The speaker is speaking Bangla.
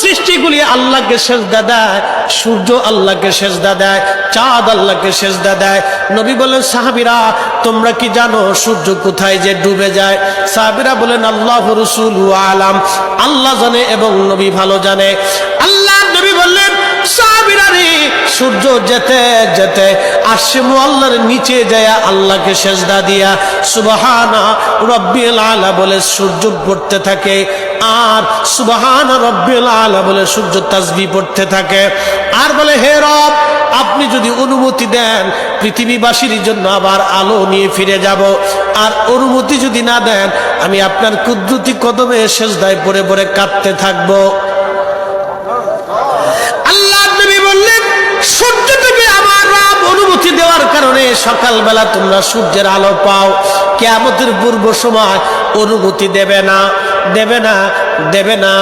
সৃষ্টিগুলি আল্লাহকে সেজদা দেয়, সূর্য আল্লাহকে সেজদা দেয়, চাঁদ আল্লাহকে সেজদা দেয়। নবী বলেন, সাহাবিরা, তোমরা কি জানো সূর্য কোথায় যে ডুবে যায়? সাহাবিরা বলেন, আল্লাহ রসুল আলাম, আল্লাহ জানে এবং নবী ভালো জানে। আল্লাহ নবী বললেন, সাহাবিরা রে, সূর্য যেতে যেতে আসে আল্লাহর নিচে যায় আল্লাহকে সেজদা দিয়া, সুবাহানা, রব্বিল আলা বলে সূর্য পড়তে থাকে। আর সুবাহান রব্বিল আলা বলে সূর্য তাসবি পড়তে থাকে। আর বলে, হে রব, আপনি যদি অনুমতি দেন, পৃথিবীবাসীর জন্য আবার আলো নিয়ে ফিরে যাব। আর অনুমতি যদি না দেন, আমি আপনার কুদ্রুতি কদমে শেষ দায় পরে পরে কাঁদতে থাকব। আল্লাহ বললেন আমার দেওয়ার কারণে সকালবেলা তোমরা সূর্যের আলো পাও। কেয়ামতের পূর্ব সময় অনুমতি দেবে না। দেবে না দেবে না।